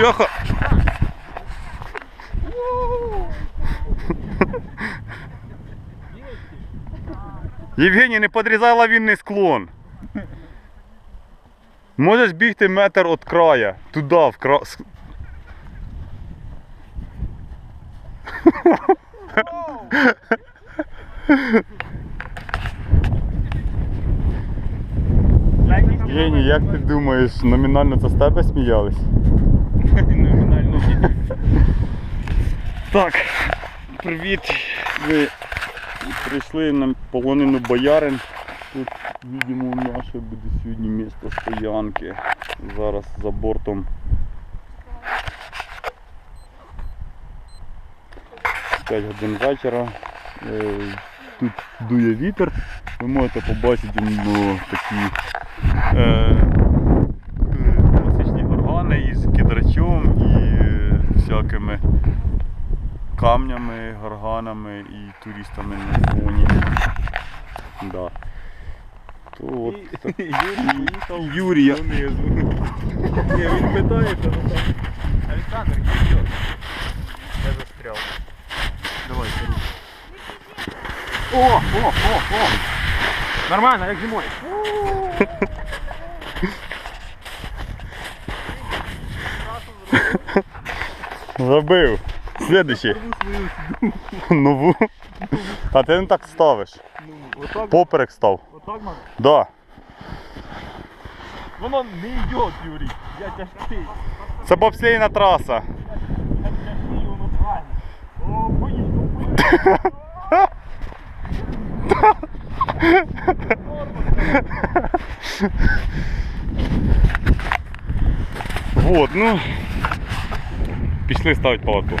Леха. Євгеній, не подрізай лавінний склон. Можеш бігти метр від края. Туди, в кра... Євгеній, як ти думаєш, номінально це з тебе сміялись? Номінально. Так, привіт. Ми прийшли на полонину боярин. Тут, видимо, наше буде сьогодні місто стоянки. Зараз за бортом. 5 годин вечора. Е, Тут дує вітер. Ви можете побачити ну, такі е, е, класичні горгани із кедрачом і е, всякими камнями, горганами і туристами на фоні. Да. То от так. Юрій Юрія. донизу. Ні, він питається, ну там. Олександр, йдет. Я застрял. Давай, руку. О, о, о, о! Нормально, як зимой. Забив. Слідуючий. Нову. А ти не так ставиш. Ну, отак, Поперек став. отак надо. Да. Воно не йде, Юрій. Я тяжкий. Це бобслейна траса. Я тяжкий, воно правильно. О, боїшко, боїшко. Вот, ну. Пішли ставити палатос.